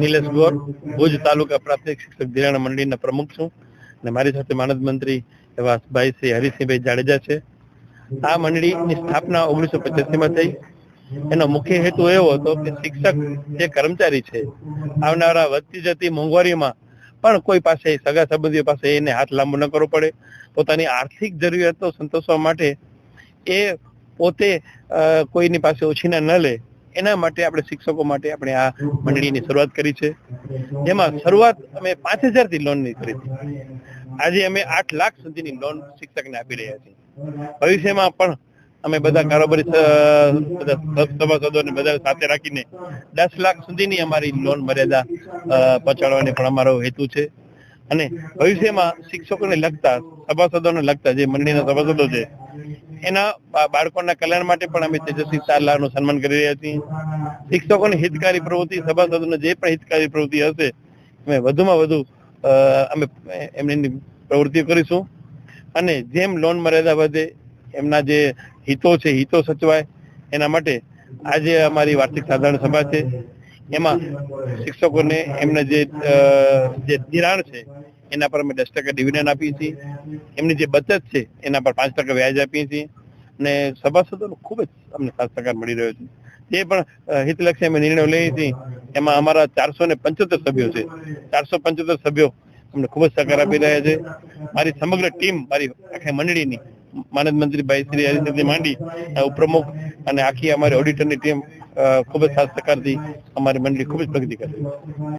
નિલેશ ગોર, ભુજ તાલુકા પ્રાથમિક શિક્ષક ધિરાણા મંડળીના પ્રમુખ છું. અને મારી સાથે માનદ મંત્રી એવા ભાઈ શ્રી હરિસિંહભાઈ જાડેજા છે. આ મંડળીની સ્થાપના ઓગણીસો પચાસીમાં થઈ. એનો મુખ્ય હેતુ એવો હતો કે શિક્ષક જે કર્મચારી છે, આવનારા વધતી જતી મોંઘવારીમાં પણ કોઈ પાસે સગા સંબંધીઓ પાસે એને હાથ લાંબો ન કરવો પડે. પોતાની આર્થિક જરૂરિયાતો સંતોષવા માટે એ પોતે કોઈની પાસે ઓછીના ન લે. એના માટે આપણે શિક્ષકો માટે આપણે આ મંડળીની શરૂઆત કરી છે. જેમાં શરૂઆત અમે પાંચ હજારથી લોનની કરી હતી આજે અમે આઠ લાખ સુધીની લોન શિક્ષકને આપી રહ્યા છીએ. ભવિષ્યમાં પણ અમે બધા કારોબારી સભાસદોને બધા સાથે રાખીને દસ લાખ સુધીની અમારી લોન મર્યાદા પહોંચાડવાની પણ અમારો હેતુ છે. અને ભવિષ્યમાં શિક્ષકોને લગતા, સભાસદોને લગતા જે મંડળીના સભાસદો છે એના બાળકોના કલ્યાણ માટે પણ અમે તેજસ્વી સાલાનું સન્માન કરી રહ્યા છીએ. શિક્ષકોની હિતકારી પ્રવૃત્તિ, સભાસદોને જે પણ હિતકારી પ્રવૃત્તિ હશે, અમે વધુમાં વધુ અમે એમની પ્રવૃત્તિઓ કરીશું. અને જેમ લોન મર્યાદા વધે, એમના જે હિતો છે, હિતો સચવાય, એના માટે આજે અમારી વાર્ષિક સાધારણ સભા છે. એમાં શિક્ષકોને એમને જે જે ધિરાણ છે એના પર અમે દસ ટકા ડિવિડન્ડ આપીએ છીએ. એમની જે બચત છે, એના પર પાંચ ટકા વ્યાજ આપીએ છીએ. અને સભાસદોનો ખૂબ જ અમને ખાસ સહકાર મળી રહ્યો છે. જે પણ હિતલક્ષી અમે નિર્ણયો લઈએ છીએ, એમાં અમારા ચારસો ને પંચોતેર સભ્યો છે. ચારસો પંચોતેર સભ્યો અમને ખૂબ જ સહકાર આપી રહ્યા છે. મારી સમગ્ર ટીમ, મારી આખી મંડળીની, માનદ મંત્રી ભાઈ શ્રી હરિસિંહથી માંડી ઉપપ્રમુખ અને આખી અમારી ઓડિટરની ટીમ ખૂબ જ સાથ સહકારથી અમારી મંડળી ખૂબ જ પ્રગતિ કરે છે.